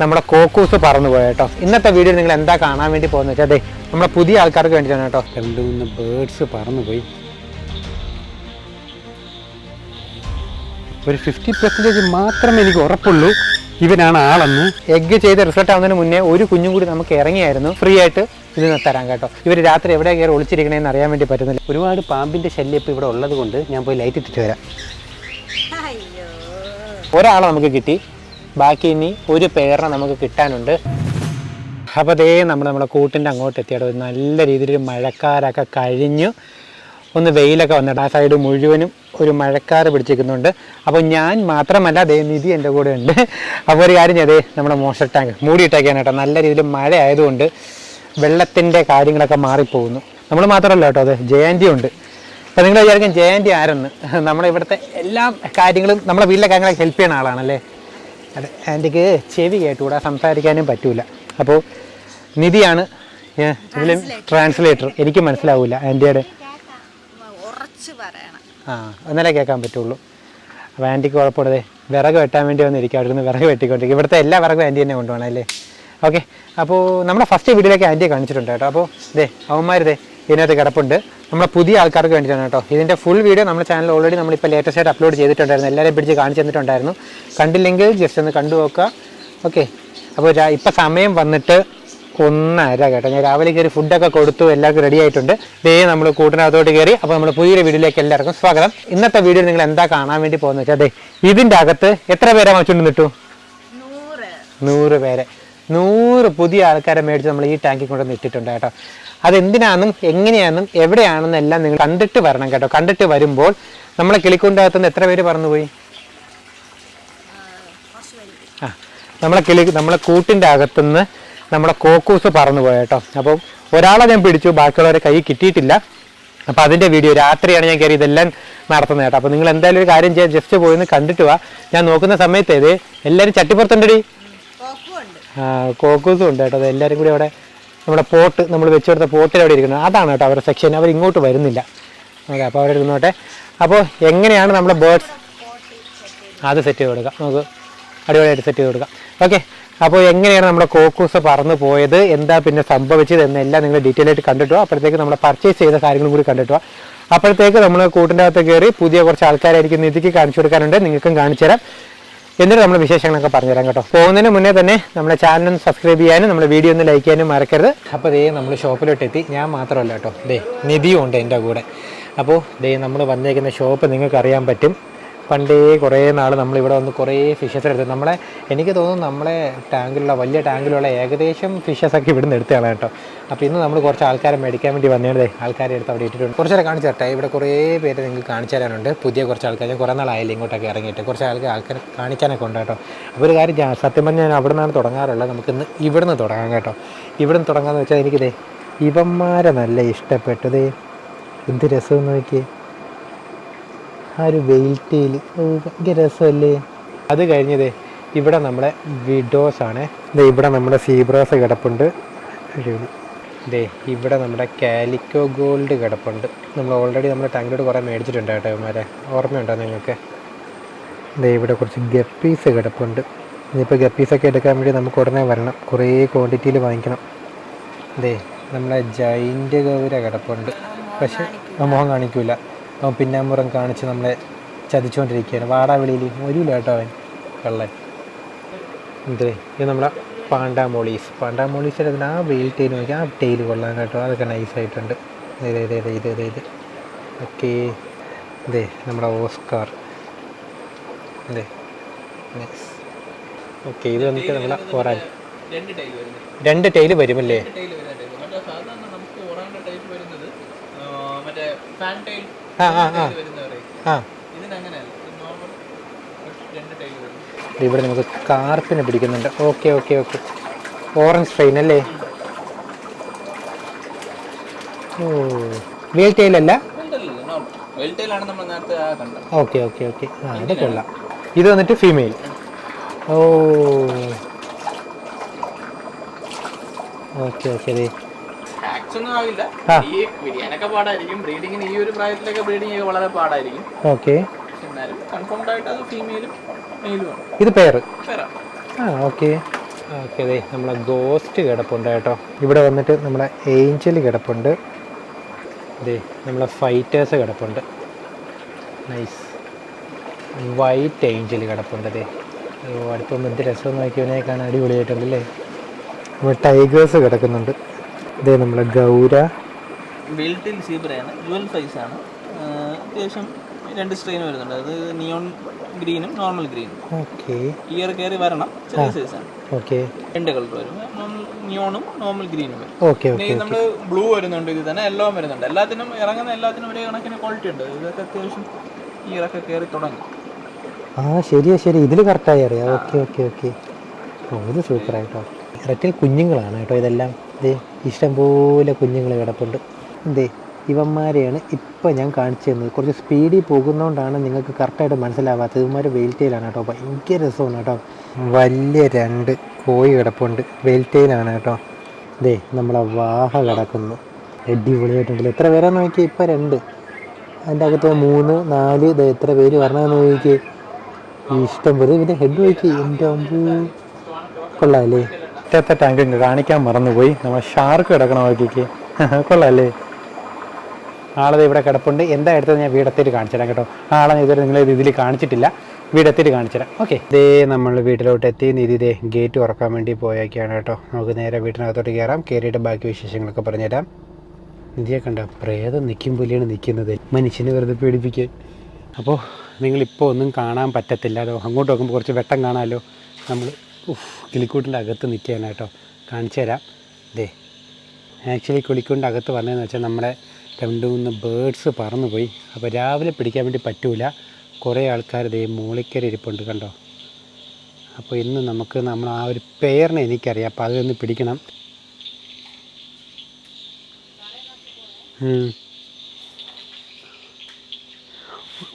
നമ്മുടെ കോക്കൂസ് പറന്നു പോയ കേട്ടോ? ഇന്നത്തെ വീഡിയോ നിങ്ങൾ എന്താ കാണാൻ വേണ്ടി പോകുന്നത് വെച്ചാൽ അതെ നമ്മുടെ പുതിയ ആൾക്കാർക്ക് വേണ്ടിയിട്ടാണ് കേട്ടോ. രണ്ട് മൂന്ന് ബേർഡ്സ് പറന്നുപോയി ഒരു ഫിഫ്റ്റി പെർസെന്റേജ് മാത്രമേ എനിക്ക് ഉറപ്പുള്ളൂ. ഇവനാണ് ആളെന്ന്. എഗ്ഗ് ചെയ്ത റിസൾട്ട് ആവുന്നതിന് മുന്നേ ഒരു കുഞ്ഞും കൂടി നമുക്ക് ഇറങ്ങിയായിരുന്നു. ഫ്രീ ആയിട്ട് ഇത് തരാം കേട്ടോ. ഇവർ രാത്രി എവിടെ കയറി ഒളിച്ചിരിക്കണേന്ന് അറിയാൻ വേണ്ടി പറ്റുന്നില്ല. ഒരുപാട് പാമ്പിന്റെ ശല്യം ഇപ്പോൾ ഇവിടെ ഉള്ളത് കൊണ്ട് ഞാൻ പോയി ലൈറ്റ് ഇട്ടിട്ട് വരാം. ഒരാളെ നമുക്ക് കിട്ടി. ബാക്കി ഇനി ഒരു പേരെ നമുക്ക് കിട്ടാനുണ്ട്. അപ്പോൾ അതേ നമ്മൾ നമ്മുടെ കൂട്ടിന്റെ അങ്ങോട്ട് എത്തിയത് നല്ല രീതിയിൽ മഴക്കാരൊക്കെ കഴിഞ്ഞു. ഒന്ന് വെയിലൊക്കെ വന്നിട്ട് ആ സൈഡ് മുഴുവനും ഒരു മഴക്കാർ പിടിച്ചിരിക്കുന്നുണ്ട്. അപ്പോൾ ഞാൻ മാത്രമല്ല അതേ നിധി എന്റെ കൂടെ ഉണ്ട്. അപ്പോൾ ഒരു കാര്യം ചെയ്തേ നമ്മുടെ മോഷർ ടാങ്ക് മൂടിയിട്ടേക്കാണ് കേട്ടോ. നല്ല രീതിയിൽ മഴ ആയതുകൊണ്ട് വെള്ളത്തിന്റെ കാര്യങ്ങളൊക്കെ മാറിപ്പോകുന്നു. നമ്മൾ മാത്രമല്ല കേട്ടോ അത് ജയന്തി ഉണ്ട്. അപ്പോൾ നിങ്ങൾ വിചാരിക്കും ജയന്തി ആരെന്ന്. നമ്മുടെ ഇവിടുത്തെ എല്ലാ കാര്യങ്ങളും നമ്മുടെ വീട്ടിലെ കാര്യങ്ങളൊക്കെ ഹെൽപ്പ് ചെയ്യുന്ന ആളാണല്ലേ? അതെ ആന്റിക്ക് ചെവി കേട്ടുകൂടാ സംസാരിക്കാനും പറ്റൂല. അപ്പോൾ നിധിയാണ് ട്രാൻസ്ലേറ്റർ എനിക്ക് മനസ്സിലാവില്ല ആന്റിയുടെ ആ എന്നാലേ കേൾക്കാൻ പറ്റുള്ളൂ. അപ്പോൾ ആന്റിക്ക് കുഴപ്പമില്ലാതെ വിറക് വെട്ടാൻ വേണ്ടി വന്നിരിക്കും അവിടെ നിന്ന് വിറക് വെട്ടിക്കൊണ്ടിരിക്കും ഇവിടുത്തെ എല്ലാ വിറകും ആന്റി തന്നെ കൊണ്ടുപോകണം അല്ലേ? ഓക്കെ അപ്പോൾ നമ്മുടെ ഫസ്റ്റ് വീഡിയോയിലേക്ക് ആന്റിയെ കാണിച്ചിട്ടുണ്ട് കേട്ടോ. അപ്പോൾ ദേ അവന്മാർ ദേ ഇതിനകത്ത് കിടപ്പുണ്ട്. നമ്മുടെ പുതിയ ആൾക്കാർക്ക് വേണ്ടിയിട്ടാണ് കേട്ടോ. ഇതിന്റെ ഫുൾ വീഡിയോ നമ്മുടെ ചാനൽ ഓൾറെഡി നമ്മളിപ്പോൾ ലേറ്റസ്റ്റ് ആയിട്ട് അപ്ലോഡ് ചെയ്തിട്ടുണ്ടായിരുന്നു. എല്ലാവരെയും പിടിച്ച് കാണിച്ചു തന്നിട്ടുണ്ടായിരുന്നു. കണ്ടില്ലെങ്കിൽ ജസ്റ്റ് ഒന്ന് കണ്ടു നോക്കുക. ഓക്കെ അപ്പോൾ ഇപ്പം സമയം വന്നിട്ട് ഒന്നര കേട്ടോ. ഞാൻ രാവിലെ കയറി ഫുഡൊക്കെ കൊടുത്തു എല്ലാവർക്കും റെഡി ആയിട്ടുണ്ട്. ദേ നമ്മൾ കൂട്ടിനകത്തോട്ട് കയറി അപ്പോൾ നമ്മൾ പുതിയൊരു വീഡിയോയിലേക്ക് എല്ലാവർക്കും സ്വാഗതം. ഇന്നത്തെ വീഡിയോ നിങ്ങൾ എന്താ കാണാൻ വേണ്ടി പോകുന്നത് വെച്ചാൽ അതെ ഇതിന്റെ അകത്ത് എത്ര പേരെ വാങ്ങിച്ചുകൊണ്ട് നിട്ടു നൂറ്. നൂറ് പേരെ. നൂറ് പുതിയ ആൾക്കാരെ മേടിച്ച് നമ്മൾ ഈ ടാങ്കിൽ കൊണ്ടുവന്ന് ഇട്ടിട്ടുണ്ട് കേട്ടോ. അതെന്തിനാണെന്നും എങ്ങനെയാണെന്നും എവിടെയാണെന്നും എല്ലാം നിങ്ങൾ കണ്ടിട്ട് വരണം കേട്ടോ. കണ്ടിട്ട് വരുമ്പോൾ നമ്മളെ കിളിക്കൊണ്ടകത്തുനിന്ന് എത്ര പേര് പറന്നുപോയി? ആ നമ്മളെ കിളി നമ്മളെ കൂട്ടിന്റെ അകത്തുനിന്ന് നമ്മളെ കോക്കൂസ് പറന്നു പോയ കേട്ടോ. അപ്പോൾ ഒരാളെ ഞാൻ പിടിച്ചു ബാക്കിയുള്ളവരെ കൈ കിട്ടിയിട്ടില്ല. അപ്പോൾ അതിന്റെ വീഡിയോ രാത്രിയാണ് ഞാൻ കയറി ഇതെല്ലാം നടത്തുന്നത് കേട്ടോ. അപ്പോൾ നിങ്ങൾ എന്തായാലും ഒരു കാര്യം ചെയ്യാൻ ജസ്റ്റ് പോയിന്ന് കണ്ടിട്ട് വാ. ഞാൻ നോക്കുന്ന സമയത്ത് ഇത് എല്ലാവരും ചട്ടിപ്പുറത്തുണ്ടടി? ആ, കോക്കൂസും ഉണ്ട് കേട്ടോ. അത് എല്ലാവരും കൂടി അവിടെ നമ്മുടെ പോട്ട് നമ്മൾ വെച്ചെടുത്ത പോട്ടിൽ അവിടെ ഇരിക്കുന്നത്. അതാണ് കേട്ടോ അവരുടെ സെക്ഷൻ അവർ ഇങ്ങോട്ട് വരുന്നില്ല. ഓക്കെ അപ്പോൾ അവരെ ഇരുന്നോട്ടെ. അപ്പോൾ എങ്ങനെയാണ് നമ്മുടെ ബേർഡ്സ് അത് സെറ്റ് ചെയ്ത് കൊടുക്കാം. നമുക്ക് അടിപൊളിയായിട്ട് സെറ്റ് ചെയ്ത് കൊടുക്കാം. ഓക്കെ അപ്പോൾ എങ്ങനെയാണ് നമ്മുടെ കോക്കൂസ് പറന്നു പോയത്? എന്താ പിന്നെ സംഭവിച്ചത് എന്നെല്ലാം നിങ്ങൾ ഡീറ്റെയിൽ ആയിട്ട് കണ്ടിട്ട് വാ. അപ്പോഴത്തേക്ക് നമ്മൾ പർച്ചേസ് ചെയ്ത കാര്യങ്ങളും കൂടി കണ്ടിട്ട് വാ. അപ്പോഴത്തേക്ക് നമ്മൾ കൂട്ടിന്റെ അകത്ത് കയറി പുതിയ കുറച്ച് ആൾക്കാരായിരിക്കും നിധിക്ക് കാണിച്ചു കൊടുക്കാനുണ്ട്. നിങ്ങൾക്കും കാണിച്ചു തരാം. എന്നിട്ട് നമ്മുടെ വിശേഷങ്ങളൊക്കെ പറഞ്ഞുതരാം കേട്ടോ. പോകുന്നതിന് മുന്നേ തന്നെ നമ്മുടെ ചാനൽ സബ്സ്ക്രൈബ് ചെയ്യാനും നമ്മുടെ വീഡിയോ ഒന്ന് ലൈക്ക് ചെയ്യാനും മറക്കരുത്. അപ്പോൾ ദേ നമ്മൾ ഷോപ്പിലോട്ട് എത്തി. ഞാൻ മാത്രമല്ല കേട്ടോ. ദേ നിധിയും ഉണ്ട് എന്റെ കൂടെ. അപ്പോൾ ദേ നമ്മൾ വന്നേക്കുന്ന ഷോപ്പ് നിങ്ങൾക്ക് അറിയാൻ പറ്റും. പണ്ടേ കുറേ നാൾ നമ്മളിവിടെ വന്ന് കുറേ ഫിഷസ് എടുത്ത് നമ്മളെ എനിക്ക് തോന്നുന്നു നമ്മളെ ടാങ്കിലുള്ള വലിയ ടാങ്കിലുള്ള ഏകദേശം ഫിഷസ് ഒക്കെ ഇവിടുന്ന് എടുത്തതാണ് കേട്ടോ. അപ്പോൾ ഇന്ന് നമ്മൾ കുറച്ച് ആൾക്കാരെ മേടിക്കാൻ വേണ്ടി വന്നേ ആൾക്കാരെ എടുത്ത് അവിടെ ഇട്ടിട്ടുണ്ട്. കുറച്ചേരം കാണിച്ചു തരട്ടെ ഇവിടെ കുറേ പേര് നിങ്ങൾക്ക് കാണിച്ചു തരാനുണ്ട്. പുതിയ കുറച്ച് ആൾക്കാർ ഞാൻ കുറേ നാളായില്ല ഇങ്ങോട്ടൊക്കെ ഇറങ്ങിയിട്ട്. കുറച്ച് ആൾക്കാർ ആൾക്കാരെ കാണിക്കാനൊക്കെ ഉണ്ട് കേട്ടോ. അപ്പോൾ ഒരു കാര്യം സത്യം പറഞ്ഞാൽ ഞാൻ അവിടെ നിന്നാണ് തുടങ്ങാറുള്ളത് നമുക്കിന്ന് ഇവിടുന്ന് തുടങ്ങാം കേട്ടോ. ഇവിടുന്ന് തുടങ്ങാമെന്ന് വെച്ചാൽ എനിക്കിതേ ഇവന്മാരെ നല്ല ഇഷ്ടപ്പെട്ടതേ എന്ത് രസം നോക്കിയേ. ആ ഒരു വെയിറ്റയിൽ ഭയങ്കര രസമല്ലേ? അത് കഴിഞ്ഞതേ ഇവിടെ നമ്മുടെ വിഡോസ് ആണ് ദേ ഇവിടെ നമ്മുടെ സീബ്രാസ് കിടപ്പുണ്ട്. അടിപൊളി. ദേ ഇവിടെ നമ്മുടെ കാലിക്കോ ഗോൾഡ് കിടപ്പുണ്ട്. നമ്മൾ ഓൾറെഡി നമ്മുടെ ടാങ്കിലോട് കുറേ മേടിച്ചിട്ടുണ്ട് കേട്ടോ ഇവന്മാരെ. ഓർമ്മയുണ്ടോ നിങ്ങൾക്ക്? ദേ ഇവിടെ കുറച്ച് ഗപ്പീസ് കിടപ്പുണ്ട്. ഇനിയിപ്പോൾ ഗപ്പീസൊക്കെ എടുക്കാൻ വേണ്ടി നമുക്ക് ഉടനെ വരണം. കുറേ ക്വാണ്ടിറ്റിയിൽ വാങ്ങിക്കണം. ദേ നമ്മുടെ ജൈന്റ് ഗൗര കിടപ്പുണ്ട്. പക്ഷേ മോഹം കാണിക്കില്ല പിന്നാമ്പുറം കാണിച്ച് നമ്മളെ ചതിച്ചുകൊണ്ടിരിക്കുകയാണ് വാടാ വെളിയിൽ ഒരു കേട്ടോ അവൻ. കള്ളൻ. എന്തേ? ഇത് നമ്മളെ പാണ്ടാമോളീസ്. പാണ്ടാമോളീസിന്റെ അതിന് ആ വെയിൽ ടൈൽ നോക്കി ആ ടൈൽ കൊള്ളാൻ കേട്ടോ. അതൊക്കെ നൈസായിട്ടുണ്ട് ഇതേ ഇതേ ഇതേ ഇതേ ഇത് ഓക്കെ. ഇതേ നമ്മുടെ ഓസ്കാർ. അതെ ഓക്കെ ഇത് വന്നിട്ട് നമ്മളെ ഒറാൻ രണ്ട് ടൈൽ വരുമല്ലേ? മറ്റേ ഫാൻ ടൈൽ ആ ആ ആ. ഇവിടെ നമുക്ക് കാർപ്പിനെ പിടിക്കുന്നുണ്ട്. Okay okay okay. Orange train അല്ലേ? ഓ. വെയിൽ ടൈലല്ല ഓക്കെ ഓക്കെ ഓക്കെ. ആ ഇത് കൊള്ളാം. ഇത് വന്നിട്ട് ഫീമെയിൽ ഓ. ഓക്കെ ഓക്കെ അതെ. ഓക്കെ. ഇത് പേര് ആ. ഓക്കെ. ഓക്കെ അതെ നമ്മളെ ഗോസ്റ്റ് കിടപ്പുണ്ട് കേട്ടോ. ഇവിടെ വന്നിട്ട് നമ്മളെ ഏഞ്ചൽ കിടപ്പുണ്ട്. അതെ നമ്മളെ ഫൈറ്റേഴ്സ് കിടപ്പുണ്ട്. നൈസ് വൈറ്റ് ഏഞ്ചൽ കിടപ്പുണ്ട് അതെ അടുപ്പം അടുത്തൊന്ന് എന്ത് രസം നോക്കിയവനെ കാണാൻ. അടിപൊളിയായിട്ടുണ്ടല്ലേ നമ്മൾ ടൈഗേഴ്സ് കിടക്കുന്നുണ്ട്. ഇതേ നമ്മുടെ ഗൗര. ബിൽട്ടിൽ സീബ്രയാണ് ജുവൽ ഫൈസ് ആണ്. അത്യാവശ്യം രണ്ട് സ്ട്രെയിൻ വരുന്നുണ്ട്. അത് നിയോൺ ഗ്രീനും നോർമൽ ഗ്രീനും ഓക്കെ ഇയർ കയറി വരണം. ചെറിയ സൈസ് ആണ്. ഓക്കെ രണ്ട് കളർ വരും. നിയോണും നോർമൽ ഗ്രീനും വരും. ഓക്കെ നമ്മൾ ബ്ലൂ വരുന്നുണ്ട് ഇത് തന്നെ എല്ലോ വരുന്നുണ്ട്. എല്ലാത്തിനും ഇറങ്ങുന്ന എല്ലാത്തിനും ഒരേ കണക്കിന് ക്വാളിറ്റി ഉണ്ട്. ഇതൊക്കെ അത്യാവശ്യം ഇയറൊക്കെ കയറി തുടങ്ങി. ആ ശരിയാ ശരി ഇതിൽ കറക്റ്റായി അറിയാം. ഓക്കെ ഓക്കെ ഓക്കെ ഓ ഇത് സൂപ്പറായിട്ടോ ഇററ്റിൽ കുഞ്ഞുങ്ങളാണ് കേട്ടോ ഇതെല്ലാം. ഇതേ ഇഷ്ടംപോലെ കുഞ്ഞുങ്ങൾ കിടപ്പുണ്ട്. എന്തേ ഇവന്മാരെയാണ് ഇപ്പം ഞാൻ കാണിച്ചു തന്നത്. കുറച്ച് സ്പീഡിൽ പോകുന്നതുകൊണ്ടാണ് നിങ്ങൾക്ക് കറക്റ്റായിട്ട് മനസ്സിലാവാത്തത്. ഇവന്മാർ വെയിൽറ്റെയിലാണ് കേട്ടോ. ഭയങ്കര രസമാണ് കേട്ടോ. വലിയ രണ്ട് കോഴി കിടപ്പുണ്ട്. വെയിൽറ്റെയിലാണ് കേട്ടോ. ദേ നമ്മളെ വാഹ കിടക്കുന്നു. അടിപൊളിയായിട്ടുണ്ടല്ലോ എത്ര പേരാന്ന് നോക്കിയാൽ ഇപ്പം രണ്ട്. അതിന്റെ അകത്ത് മൂന്ന് നാല് ഇത് എത്ര പേര് വരണമെന്ന് നോക്കിയേ. ഇഷ്ടം പോലെ ഇതിന്റെ ഹെഡ് നോക്കി എന്റെ അമ്പൂ. കൊള്ളാമല്ലേ ഒറ്റത്തെ ടാങ്ക് കാണിക്കാൻ മറന്നുപോയി. നമ്മൾ ഷാർക്ക് കിടക്കണം നോക്കിക്ക്. കൊള്ളാമല്ലേ ആളത് ഇവിടെ കിടപ്പുണ്ട്. എന്താ എടുത്തത് ഞാൻ വീടെത്തിയിട്ട് കാണിച്ചു തരാം കേട്ടോ. ആളെ ഇതുവരെ നിങ്ങൾ ഇതിൽ കാണിച്ചിട്ടില്ല. വീടെത്തിയിട്ട് കാണിച്ചു തരാം ഓക്കെ ഇതേ നമ്മൾ വീട്ടിലോട്ട് എത്തി നിധി ഇതേ ഗേറ്റ് ഉറക്കാൻ വേണ്ടി പോയൊക്കെയാണ് കേട്ടോ. നമുക്ക് നേരെ വീട്ടിനകത്തോട്ട് കയറാം കയറിയിട്ട് ബാക്കി വിശേഷങ്ങളൊക്കെ പറഞ്ഞുതരാം. നിധിയെ കണ്ട? പ്രേതം നിൽക്കും പോലെയാണ് നിൽക്കുന്നത് മനുഷ്യനെ വെറുതെ പേടിപ്പിക്കാൻ. അപ്പോൾ നിങ്ങളിപ്പോൾ ഒന്നും കാണാൻ പറ്റത്തില്ല അതോ അങ്ങോട്ട് നോക്കുമ്പോൾ കുറച്ച് വെട്ടം കാണാമല്ലോ നമ്മൾ കിളിക്കൂട്ടിന്റെ അകത്ത് നിൽക്കുകയാണ് കേട്ടോ. കാണിച്ചു തരാം. ദേ ആക്ച്വലി കിളിക്കൂട്ടിന്റെ അകത്ത് വന്നതെന്ന് വെച്ചാൽ നമ്മുടെ രണ്ട് മൂന്ന് ബേഡ്സ് പറന്നുപോയി. അപ്പോൾ രാവിലെ പിടിക്കാൻ വേണ്ടി പറ്റൂല. കുറേ ആൾക്കാർ ദേ മൂളിക്കര ഇരിപ്പുണ്ട് കണ്ടോ. അപ്പോൾ ഇന്ന് നമുക്ക് നമ്മൾ ആ ഒരു പേരിനെ എനിക്കറിയാം. അപ്പോൾ അതൊന്ന് പിടിക്കണം.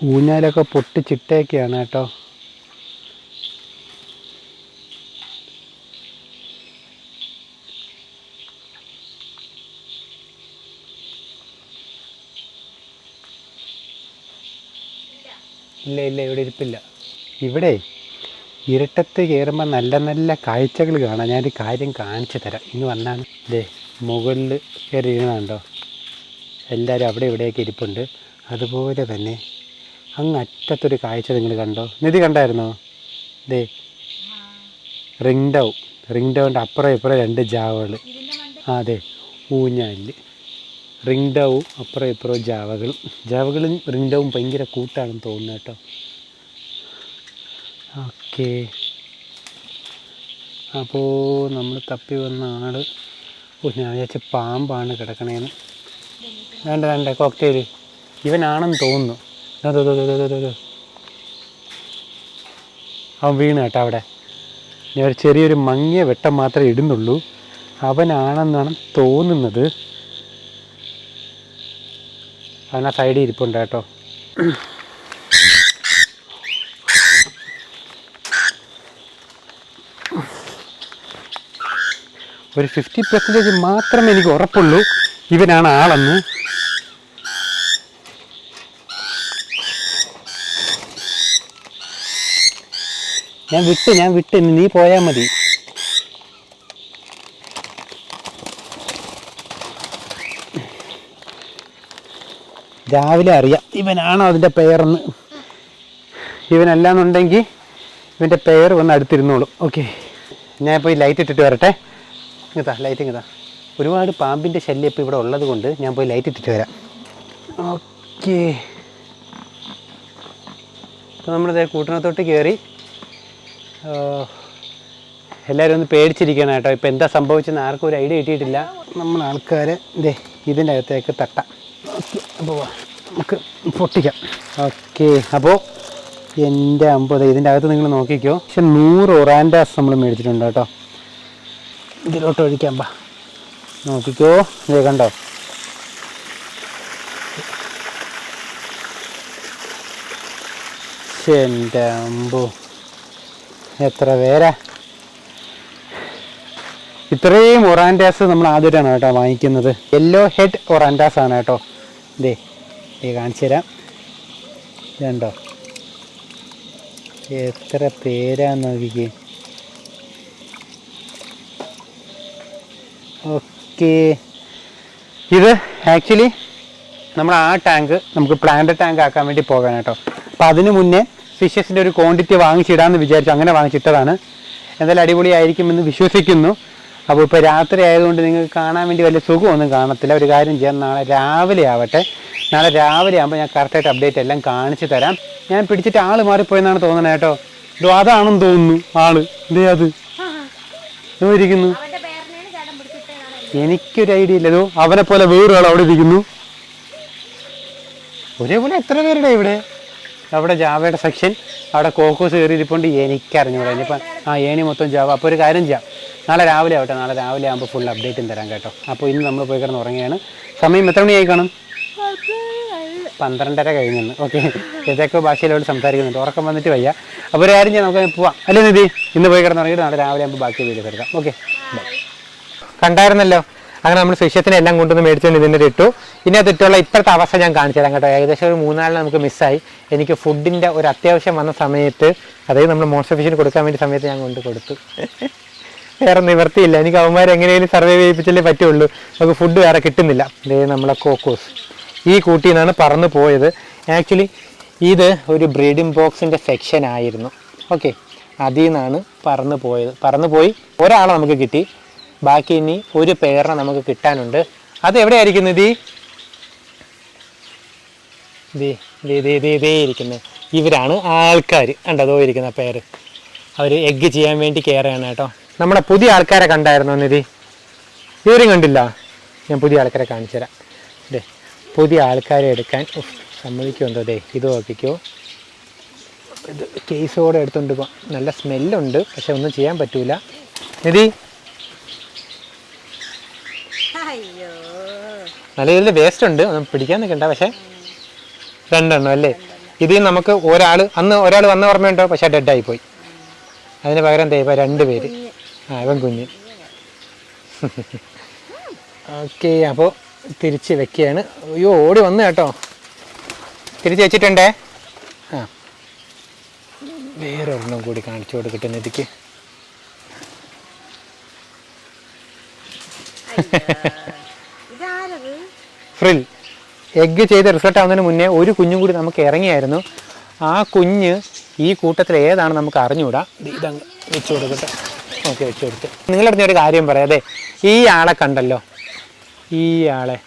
ഊഞ്ഞാലൊക്കെ ഊഞ്ഞാലൊക്കെ ചിട്ടയൊക്കെയാണ് കേട്ടോ. ഇല്ല ഇല്ല ഇവിടെ ഇരിപ്പില്ല. ഇവിടെ ഇരട്ടത്ത് കയറുമ്പോൾ നല്ല നല്ല കാഴ്ചകൾ കാണാം. ഞാനൊരു കാര്യം കാണിച്ചു തരാം. ഇന്ന് വന്നാണ്. ഇതേ മുകളിൽ കയറി ഇരുന്നുണ്ടോ? എല്ലാവരും അവിടെ ഇവിടെയൊക്കെ ഇരിപ്പുണ്ട്. അതുപോലെ തന്നെ അങ്ങ് അറ്റത്തൊരു കാഴ്ച നിങ്ങൾ കണ്ടോ? നിധി കണ്ടായിരുന്നോ? ദേ റിംഗ് ഡൗ റിംഗ് ഡൗന്റെ അപ്പുറം ഇപ്പുറം രണ്ട് ജാവകൾ അതെ ഊഞ്ഞാലിൽ റിംഗ് ഡൗവും അപ്പുറം ഇപ്പുറം ജാവകളും ജാവകളും റിംഗ് ഡൗവും ഭയങ്കര കൂട്ടാണെന്ന് തോന്നുന്നു കേട്ടോ. ഓക്കെ. അപ്പോൾ നമ്മൾ തപ്പി വന്ന ആൾ ഓ ഞാൻ വിചാരിച്ച പാമ്പാണ് കിടക്കണേന്ന്. വേണ്ട വേണ്ട കോക്ടെയിൽ ഇവനാണെന്ന് തോന്നുന്നു. അവൻ വീണ് കേട്ടോ അവിടെ. ഞാൻ ഒരു ചെറിയൊരു മങ്ങിയ വെട്ടം മാത്രമേ ഇടുന്നുള്ളൂ. അവനാണെന്നാണ് തോന്നുന്നത്. ആ സൈഡിൽ ഇരിപ്പുണ്ട് കേട്ടോ. ഒരു ഫിഫ്റ്റി പെർസെന്റേജ് മാത്രമേ എനിക്ക് ഉറപ്പുള്ളൂ. ഇവനാണ് ആളെന്ന്. ഞാൻ വിട്ട് ഞാൻ വിട്ട് നീ പോയാൽ മതി. രാവിലെ അറിയാം. ഇവനാണോ അതിന്റെ പെയറെന്ന് ഇവനല്ലാന്നുണ്ടെങ്കിൽ ഇവന്റെ പേർ വന്ന് അടുത്തിരുന്നോളും. ഓക്കെ. ഞാൻ പോയി ലൈറ്റ് ഇട്ടിട്ട് വരട്ടെ. ഇങ്ങതാ ലൈറ്റ് ഇങ്ങതാ ഒരുപാട് പാമ്പിന്റെ ശല്യം ഇപ്പോൾ ഇവിടെ ഉള്ളത് കൊണ്ട് ഞാൻ പോയി ലൈറ്റ് ഇട്ടിട്ട് വരാം. ഓക്കെ. അപ്പോൾ നമ്മളിതേ കൂട്ടിനകത്തോട്ട് കയറി എല്ലാവരും ഒന്ന് പേടിച്ചിരിക്കണം കേട്ടോ. ഇപ്പോൾ എന്താ സംഭവിച്ചെന്ന് ആർക്കും ഒരു ഐഡിയ കിട്ടിയിട്ടില്ല. നമ്മൾ ആൾക്കാരെ ഇതേ ഇതിന്റെ അകത്തേക്ക് തട്ടാം. അപ്പോൾ നമുക്ക് പൊട്ടിക്കാം. ഓക്കെ അപ്പോൾ എന്റെ അമ്പത് ഇതിന്റെ അകത്ത് നിങ്ങൾ നോക്കിക്കോ. പക്ഷെ നൂറ് ഒറാൻഡാസ് നമ്മൾ മേടിച്ചിട്ടുണ്ട് കേട്ടോ. ഇതിലോട്ട് ഒഴിക്കാം ബാ. നോക്കിക്കോ ഇതേ കണ്ടോ. എന്റെ അമ്പോ. എത്ര പേരാ? ഇത്രയും ഒറാൻഡാസ് നമ്മൾ ആദ്യമായിട്ടാണ് കേട്ടോ വാങ്ങിക്കുന്നത്. യെല്ലോ ഹെഡ് ഒറാൻഡാസ് ആണ് കേട്ടോ. ദേ ഈ കാണിച്ചു തരാം. ഇതുണ്ടോ? എത്ര പേരാന്ന് നോക്കിക്കേ? ഓക്കെ. ഇത് ആക്ച്വലി നമ്മൾ ആ ടാങ്ക് നമുക്ക് പ്ലാന്റ് ടാങ്ക് ആക്കാൻ വേണ്ടി പോകാൻ കേട്ടോ. അപ്പോൾ അതിന് മുന്നേ ഫിഷസിന്റെ ഒരു ക്വാണ്ടിറ്റി വാങ്ങിച്ചിടാമെന്ന് വിചാരിച്ചു. അങ്ങനെ വാങ്ങിച്ചിട്ടതാണ്. എന്തായാലും അടിപൊളിയായിരിക്കുമെന്ന് വിശ്വസിക്കുന്നു. അപ്പോൾ ഇപ്പോൾ രാത്രി ആയതുകൊണ്ട് നിങ്ങൾക്ക് കാണാൻ വേണ്ടി വലിയ സുഖമൊന്നും കാണത്തില്ല. ഒരു കാര്യം ചെയ്യാം. നാളെ രാവിലെ ആവട്ടെ. നാളെ രാവിലെ ആകുമ്പോൾ ഞാൻ കറക്റ്റായിട്ട് അപ്ഡേറ്റ് എല്ലാം കാണിച്ചു തരാം. ഞാൻ പിടിച്ചിട്ട് ആൾ മാറിപ്പോയെന്നാണ് തോന്നണേ കേട്ടോ. ഇതോ അതാണെന്ന് തോന്നുന്നു ആൾ. ഇതേ അത്. ഇരിക്കുന്നു. എനിക്കൊരു ഐഡിയ ഇല്ല. ഇതോ അവനെ പോലെ വേറൊരാൾ അവിടെ ഇരിക്കുന്നു. ഒരേപോലെ എത്ര പേരുടെ ഇവിടെ? അവിടെ ജാവയുടെ സെക്ഷൻ അവിടെ കോക്കോസ് കയറി ഇരിപ്പുണ്ട് എനിക്കറിഞ്ഞൂടാ. ഇനിയിപ്പം ആ ഏനി മൊത്തം ജാവ. അപ്പോൾ ഒരു കാര്യം ചെയ്യാം. നാളെ രാവിലെ ആവട്ടെ നാളെ രാവിലെ ആകുമ്പോൾ ഫുൾ അപ്ഡേറ്റും തരാം കേട്ടോ. അപ്പോൾ ഇന്ന് നമ്മൾ പോയി കിടന്ന് ഉറങ്ങിയാണ് സമയം എത്ര മണിയായി കാണും? പന്ത്രണ്ടര കഴിഞ്ഞെന്ന് ഓക്കെ ഏതൊക്കെ ഭാഷയിലോട് സംസാരിക്കുന്നുണ്ട്. ഉറക്കം വന്നിട്ട് വയ്യ. അപ്പോൾ ഒരു കാര്യം ഞാൻ നമുക്ക് പോവാം. അല്ലേ നിധി? ഇന്ന് പോയി കിടന്ന് ഉറങ്ങിയിട്ട് നാളെ രാവിലെ ആകുമ്പോൾ ബാക്കി വീഡിയോ എടുക്കാം ഓക്കെ കണ്ടായിരുന്നല്ലോ? അങ്ങനെ നമ്മൾ ഫിഷത്തിനെ എല്ലാം കൊണ്ടുവന്ന് മേടിച്ചുകൊണ്ട് ഇതിന്റെ ഇട്ടു. ഇനി അത് ഇട്ടുള്ള ഇപ്പോഴത്തെ അവസ്ഥ ഞാൻ കാണിച്ചു തരാം കേട്ടോ. ഏകദേശം ഒരു മൂന്നാളിൽ നമുക്ക് മിസ്സായി എനിക്ക് ഫുഡിന്റെ ഒരു അത്യാവശ്യം വന്ന സമയത്ത് അതായത് നമ്മൾ മോൺസ്റ്റർ ഫിഷിന് കൊടുക്കാൻ വേണ്ടി സമയത്ത് ഞാൻ കൊണ്ട് കൊടുത്തു. വേറെ നിവർത്തിയില്ല. എനിക്ക് അവന്മാർ എങ്ങനെയും സർവൈവ് ചെയ്യിപ്പിച്ചല്ലേ പറ്റുള്ളൂ. നമുക്ക് ഫുഡ് വേറെ കിട്ടുന്നില്ല. ഇതേ നമ്മളെ കോക്കോസ് ഈ കൂട്ടിൽ നിന്നാണ് പറന്നു പോയത്. ആക്ച്വലി ഇത് ഒരു ബ്രീഡിംഗ് ബോക്സിന്റെ സെക്ഷൻ ആയിരുന്നു. ഓക്കെ അതിൽ നിന്നാണ് പറന്നു പോയത്. പറന്നു പോയി ഒരാളെ നമുക്ക് കിട്ടി. ബാക്കി ഇനി ഒരു പേരിനെ നമുക്ക് കിട്ടാനുണ്ട്. അത് എവിടെയായിരിക്കുന്നു ഇതീ? ദേ ഇരിക്കുന്നത് ഇവരാണ് ആൾക്കാർ കണ്ടതോ ഇരിക്കുന്ന പേര് അവർ എഗ്ഗ് ചെയ്യാൻ വേണ്ടി കയറുകയാണ് കേട്ടോ. നമ്മുടെ പുതിയ ആൾക്കാരെ കണ്ടായിരുന്നോ നിധി? ഇവരും കണ്ടില്ല. ഞാൻ പുതിയ ആൾക്കാരെ കാണിച്ചു തരാം അതെ പുതിയ ആൾക്കാരെ എടുക്കാൻ സമ്മതിക്കുമെന്തോ ദേ ഇത് നോക്കിക്കോ. ഇത് കേസോടെ എടുത്തുകൊണ്ട് പോകാം നല്ല സ്മെല്ലുണ്ട് പക്ഷെ ഒന്നും ചെയ്യാൻ പറ്റൂല. നിധി? നല്ല ഇതിൽ വേസ്റ്റ് ഉണ്ട് ഒന്നും പിടിക്കാൻ നിൽക്കണ്ട പക്ഷേ. രണ്ടെണ്ണം അല്ലേ? ഇതിൽ നമുക്ക് ഒരാൾ അന്ന് ഒരാൾ വന്ന ഓർമ്മയുണ്ടോ? പക്ഷേ ഡെഡായി പോയി അതിന് പകരം ദേ ഇപ്പം രണ്ട് പേര്. ആ കുഞ്ഞ്. ഓക്കെ അപ്പോൾ തിരിച്ച് വെക്കുകയാണ് അയ്യോ ഓടി വന്നു കേട്ടോ. തിരിച്ച് വെച്ചിട്ടുണ്ടേ? ആ. വേറൊരെണ്ണം കൂടി കാണിച്ചു കൊടുക്കട്ടെ നിധിക്ക്. ഫ്രിൽ. എഗ്ഗ് ചെയ്ത് റിസൾട്ട് ആവുന്നതിന് മുന്നേ ഒരു കുഞ്ഞും കൂടി നമുക്ക് ഇറങ്ങിയായിരുന്നു. ആ കുഞ്ഞ് ഈ കൂട്ടത്തിൽ ഏതാണ് നമുക്ക് അറിഞ്ഞുകൂടാ ഇതങ്ങ് വെച്ചു കൊടുക്കട്ടെ. ഓക്കെ വെച്ച് കൊടുത്ത് നിങ്ങളുടെ ഒരു കാര്യം പറയാം. അതെ ഈ ആളെ കണ്ടല്ലോ. ഈ ആളെ.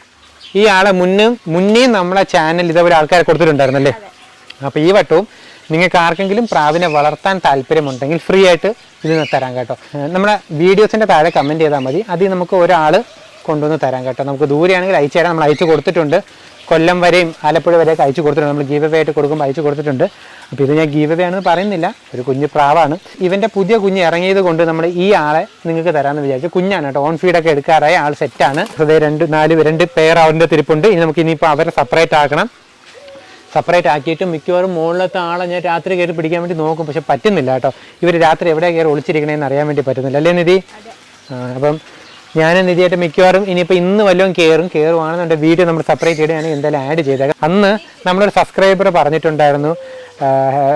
ഈ ആളെ മുന്നും മുന്നേയും നമ്മളെ ചാനൽ ഇതേപോലെ ആൾക്കാരെ കൊടുത്തിട്ടുണ്ടായിരുന്നല്ലേ? അപ്പോൾ ഈ വട്ടവും നിങ്ങൾക്ക് ആർക്കെങ്കിലും പ്രാവിനെ വളർത്താൻ താല്പര്യമുണ്ടെങ്കിൽ ഫ്രീ ആയിട്ട് ഇത് തരാം കേട്ടോ. നമ്മുടെ വീഡിയോസിന്റെ താഴെ കമന്റ് ചെയ്താൽ മതി. അതിൽ നമുക്ക് ഒരാൾ കൊണ്ടുവന്ന് തരാം കേട്ടോ. നമുക്ക് ദൂരെയാണെങ്കിൽ അയച്ചു തരാം. നമ്മൾ അയച്ചു കൊടുത്തിട്ടുണ്ട്. കൊല്ലം വരെയും ആലപ്പുഴ വരെയൊക്കെ അയച്ചു കൊടുത്തിട്ടുണ്ട്. നമ്മൾ ഗീവ് ആയിട്ട് കൊടുക്കുമ്പോൾ അയച്ചു കൊടുത്തിട്ടുണ്ട്. അപ്പോൾ ഇത് ഞാൻ ഗീവ് ആണെന്ന് പറയുന്നില്ല. ഒരു കുഞ്ഞ് പ്രാവാണ്. ഇവന്റെ പുതിയ കുഞ്ഞ് ഇറങ്ങിയത് കൊണ്ട് നമ്മൾ ഈ ആളെ നിങ്ങൾക്ക് തരാമെന്ന് വിചാരിച്ചു. കുഞ്ഞാണ് കേട്ടോ. ഓൺ ഫീഡൊക്കെ എടുക്കാറായ ആൾ സെറ്റാണ് ഹൃദയ രണ്ട് നാല് രണ്ട് പേർ അവന്റെ തിരിപ്പുണ്ട്. ഇനി നമുക്ക് ഇനിയിപ്പോൾ അവരെ സെപ്പറേറ്റ് ആക്കണം. സെപ്പറേറ്റ് ആക്കിയിട്ട് മിക്കവാറും മുകളിലത്തെ ആളെ ഞാൻ രാത്രി കയറി പിടിക്കാൻ വേണ്ടി നോക്കും. പക്ഷെ പറ്റുന്നില്ല കേട്ടോ. ഇവർ രാത്രി എവിടെ കയറി ഒളിച്ചിരിക്കണേന്ന് അറിയാൻ വേണ്ടി പറ്റുന്നില്ല. അല്ലേ നിധി? അപ്പം ഞാൻ നിധിയായിട്ട് മിക്കവാറും ഇനിയിപ്പോൾ ഇന്ന് വല്ലതും കയറും കയറുവാണെന്നുണ്ടെങ്കിൽ വീഡിയോ നമ്മൾ സെപ്പറേറ്റ് ചെയ്ത് ഞാൻ എന്തായാലും ആഡ് ചെയ്തേക്കാം. അന്ന് നമ്മളൊരു സബ്സ്ക്രൈബർ പറഞ്ഞിട്ടുണ്ടായിരുന്നു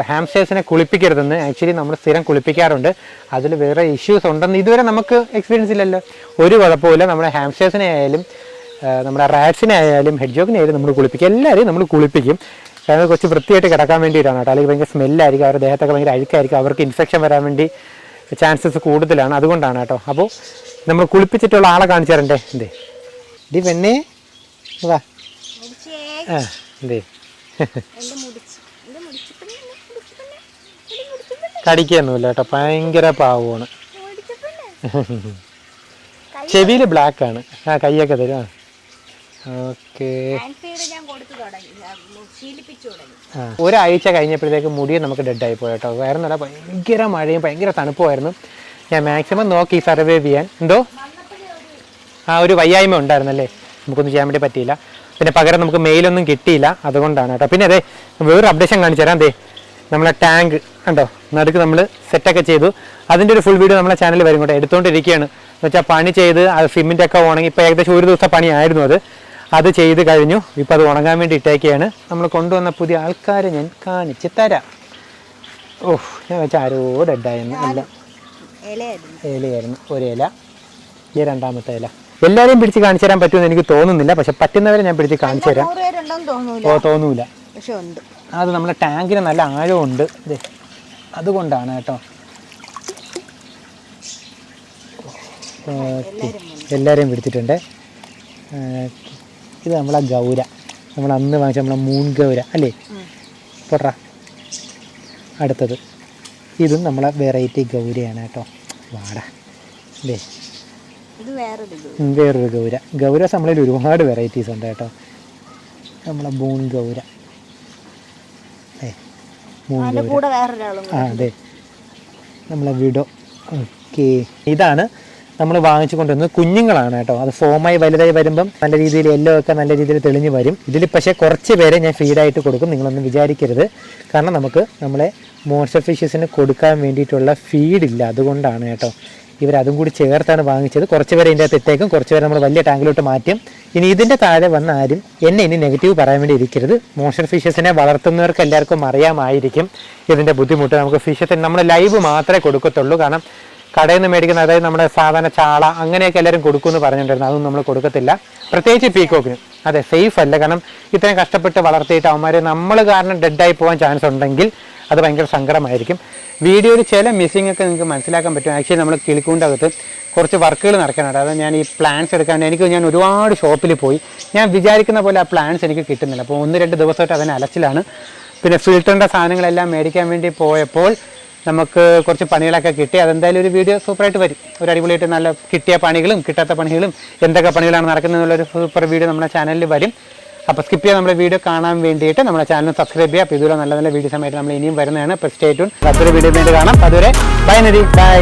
ഹാംസ്റ്റേഴ്സിനെ കുളിപ്പിക്കരുതെന്ന്. ആക്ച്വലി നമ്മൾ സ്ഥിരം കുളിപ്പിക്കാറുണ്ട്. അതിൽ വേറെ ഇഷ്യൂസ് ഉണ്ടെന്ന് ഇതുവരെ നമുക്ക് എക്സ്പീരിയൻസ് ഇല്ലല്ലോ. ഒരു കുഴപ്പമില്ല നമ്മുടെ ഹാംസ്റ്റേഴ്സിനെ ആയാലും നമ്മുടെ റാറ്റ്സിനെ ആയാലും ഹെഡ് ജോക്കിനെ ആയാലും നമ്മൾ കുളിപ്പിക്കും. എല്ലാവരെയും നമ്മൾ കുളിപ്പിക്കും. കാരണം കുറച്ച് വൃത്തിയായിട്ട് കിടക്കാൻ വേണ്ടിയിട്ടാണ് കേട്ടോ. അല്ലെങ്കിൽ ഭയങ്കര സ്മെല്ലായിരിക്കും അവരുടെ ദേഹത്തൊക്കെ ഭയങ്കര അഴുക്കായിരിക്കും അവർക്ക് ഇൻഫെക്ഷൻ വരാൻ വേണ്ടി ചാൻസസ് കൂടുതലാണ്. അതുകൊണ്ടാണ് കേട്ടോ. അപ്പോൾ നമ്മൾ കുളിപ്പിച്ചിട്ടുള്ള ആളെ കാണിച്ചു തരണ്ടേ? എന്തേ? ഡി പെണ്ണേ വാ. മുടിച്ചേ. ആ എന്തേ? കടിക്കൊന്നുമില്ല കേട്ടോ ഭയങ്കര പാവമാണ്. ചെവിയിൽ ബ്ലാക്ക് ആണ് ആ കൈയൊക്കെ തരും ആ. ഓക്കേ. ഒരാഴ്ച കഴിഞ്ഞപ്പോഴത്തേക്ക് മുടി നമുക്ക് ഡെഡായി പോയി കേട്ടോ. വേറെ നല്ല ഭയങ്കര മഴയും ഭയങ്കര തണുപ്പുമായിരുന്നു. ഞാൻ മാക്സിമം നോക്കി സർവേ ചെയ്യാൻ. എന്തോ? ആ ഒരു വയ്യായ്മ ഉണ്ടായിരുന്നല്ലേ? നമുക്കൊന്നും ചെയ്യാൻ വേണ്ടി പറ്റിയില്ല. പിന്നെ പകരം നമുക്ക് മെയിലൊന്നും കിട്ടിയില്ല. അതുകൊണ്ടാണ് കേട്ടോ. പിന്നെ അതെ വേറൊരു അപ്ഡേഷൻ കാണിച്ചു തരാം. അതെ നമ്മളെ ടാങ്ക് കണ്ടോ? നടുക്ക് നമ്മൾ സെറ്റൊക്കെ ചെയ്തു. അതിന്റെ ഒരു ഫുൾ വീഡിയോ നമ്മളെ ചാനലിൽ വരും കേട്ടോ. എടുത്തുകൊണ്ടിരിക്കുകയാണ് എന്ന് വെച്ചാൽ പണി ചെയ്ത് അത് സിമെന്റ് ഒക്കെ ഉണങ്ങി ഇപ്പോൾ ഏകദേശം ഒരു ദിവസം പണിയായിരുന്നു അത്. അത് ചെയ്ത് കഴിഞ്ഞു. ഇപ്പോൾ അത് ഉണങ്ങാൻ വേണ്ടി ഇട്ടേക്കുകയാണ് നമ്മൾ കൊണ്ടുവന്ന പുതിയ ആൾക്കാരെ ഞാൻ കാണിച്ച് തരാം. ഓഹ് ഞാൻ വെച്ചാൽ ആരോ ഡെഡായിരുന്നു എല്ലാം. ഇലയായിരുന്നു ഒരു ഇല ഈ രണ്ടാമത്തെ ഇല എല്ലാവരെയും പിടിച്ച് കാണിച്ചു തരാൻ പറ്റുമെന്ന് എനിക്ക് തോന്നുന്നില്ല. പക്ഷെ പറ്റുന്നവരെ ഞാൻ പിടിച്ച് കാണിച്ചു തരാം. ഓ തോന്നൂല. അത് നമ്മുടെ ടാങ്കിന് നല്ല ആഴമുണ്ട്. അതുകൊണ്ടാണ് കേട്ടോ. ഓക്കെ. എല്ലാവരെയും പിടിച്ചിട്ടുണ്ട്. ഇത് നമ്മളെ ഗൗര. നമ്മൾ അന്ന് വാങ്ങിച്ച നമ്മളെ മൂൺ ഗൗര. അല്ലേ? പൊട്ര. അടുത്തത്. ഇതും നമ്മളെ വെറൈറ്റി ഗൗരിയാണ് കേട്ടോ. വാട. ഇത് വേറൊരു ഗൗര. ഗൗര. നമ്മളിൽ ഒരുപാട് വെറൈറ്റീസ് ഉണ്ട് കേട്ടോ. നമ്മളെ ബൂൺ ഗൗര. ഏ മൂൺ ഗൗര. ആ അതെ നമ്മളെ വിടോ ഓക്കെ. ഇതാണ് നമ്മൾ വാങ്ങിച്ചു കൊണ്ടുവന്നത് കുഞ്ഞുങ്ങളാണ് കേട്ടോ. അത് ഫോമായി വലുതായി വരുമ്പം നല്ല രീതിയിൽ എല്ലോ ഒക്കെ നല്ല രീതിയിൽ തെളിഞ്ഞു വരും. ഇതിൽ പക്ഷേ കുറച്ച് പേരെ ഞാൻ ഫീഡായിട്ട് കൊടുക്കും. നിങ്ങളൊന്നും വിചാരിക്കരുത്. കാരണം നമുക്ക് നമ്മളെ മോൺസ്റ്റർ ഫിഷസിന് കൊടുക്കാൻ വേണ്ടിയിട്ടുള്ള ഫീഡില്ല അതുകൊണ്ടാണ് കേട്ടോ. ഇവരതും കൂടി ചേർത്താണ് വാങ്ങിച്ചത്. കുറച്ച് പേരെ ഇതിന്റെ അകത്ത് ഇട്ടേക്കും. കുറച്ച് പേരെ നമ്മൾ വലിയ ടാങ്കിലോട്ട് മാറ്റും. ഇനി ഇതിന്റെ താഴെ വന്ന ആരും എന്നെ ഇനി നെഗറ്റീവ് പറയാൻ വേണ്ടി ഇരിക്കരുത്. മോൺസ്റ്റർ ഫിഷസിനെ വളർത്തുന്നവർക്ക് എല്ലാവർക്കും അറിയാമായിരിക്കും ഇതിന്റെ ബുദ്ധിമുട്ട്. നമുക്ക് ഫിഷസിന് നമ്മൾ ലൈവ് മാത്രമേ കൊടുക്കത്തുള്ളൂ. കാരണം കടയിൽ നിന്ന് മേടിക്കുന്ന അതായത് നമ്മുടെ സാധാരണ ചാള അങ്ങനെയൊക്കെ എല്ലാവരും കൊടുക്കുമെന്ന് പറഞ്ഞിട്ടുണ്ടായിരുന്നു. അതൊന്നും നമ്മൾ കൊടുക്കത്തില്ല. പ്രത്യേകിച്ച് പീക്കോക്കിന്. അതെ സേഫ് അല്ല. കാരണം ഇത്രയും കഷ്ടപ്പെട്ട് വളർത്തിയിട്ട് അവന്മാർ നമ്മൾ കാരണം ഡെഡായി പോകാൻ ചാൻസ് ഉണ്ടെങ്കിൽ അത് ഭയങ്കര സങ്കടമായിരിക്കും. വീഡിയോയിൽ ചില മിസ്സിംഗ് ഒക്കെ നിങ്ങൾക്ക് മനസ്സിലാക്കാൻ പറ്റും. ആക്ച്വലി നമ്മൾ കിളിക്കൂന്റെ അകത്ത് കുറച്ച് വർക്കുകൾ നടക്കാനുണ്ട്. അതായത് ഞാൻ ഈ പ്ലാൻസ് എടുക്കാൻ എനിക്ക് ഞാൻ ഒരുപാട് ഷോപ്പിൽ പോയി. ഞാൻ വിചാരിക്കുന്ന പോലെ ആ പ്ലാൻസ് എനിക്ക് കിട്ടുന്നില്ല. അപ്പോൾ ഒന്ന് രണ്ട് ദിവസമായിട്ട് അതിന് അലച്ചിലാണ്. പിന്നെ ഫിൽറ്ററിന്റെ സാധനങ്ങളെല്ലാം മേടിക്കാൻ വേണ്ടി പോയപ്പോൾ നമുക്ക് കുറച്ച് പണികളൊക്കെ കിട്ടി. അതെന്തായാലും ഒരു വീഡിയോ സൂപ്പറായിട്ട് വരും. ഒരു അടിപൊളിയായിട്ട് നല്ല കിട്ടിയ പണികളും കിട്ടാത്ത പണികളും എന്തൊക്കെ പണികളാണ് നടക്കുന്നത് എന്നുള്ളൊരു സൂപ്പർ വീഡിയോ നമ്മുടെ ചാനലിൽ വരും. അപ്പോൾ സ്കിപ്പ് ചെയ്യാൻ നമ്മുടെ വീഡിയോ കാണാൻ വേണ്ടിയിട്ട് നമ്മുടെ ചാനൽ സബ്സ്ക്രൈബ് ചെയ്യുക. അപ്പോൾ ഇതുപോലെ നല്ല നല്ല വീഡിയോസ് ആയിട്ട് നമ്മൾ ഇനിയും വരുന്നതാണ്. അപ്പോൾ സ്റ്റേറ്റ് അതൊരു വീഡിയോ വേണ്ടി കാണാം. അതുവരെ ബൈ നദി. ബൈ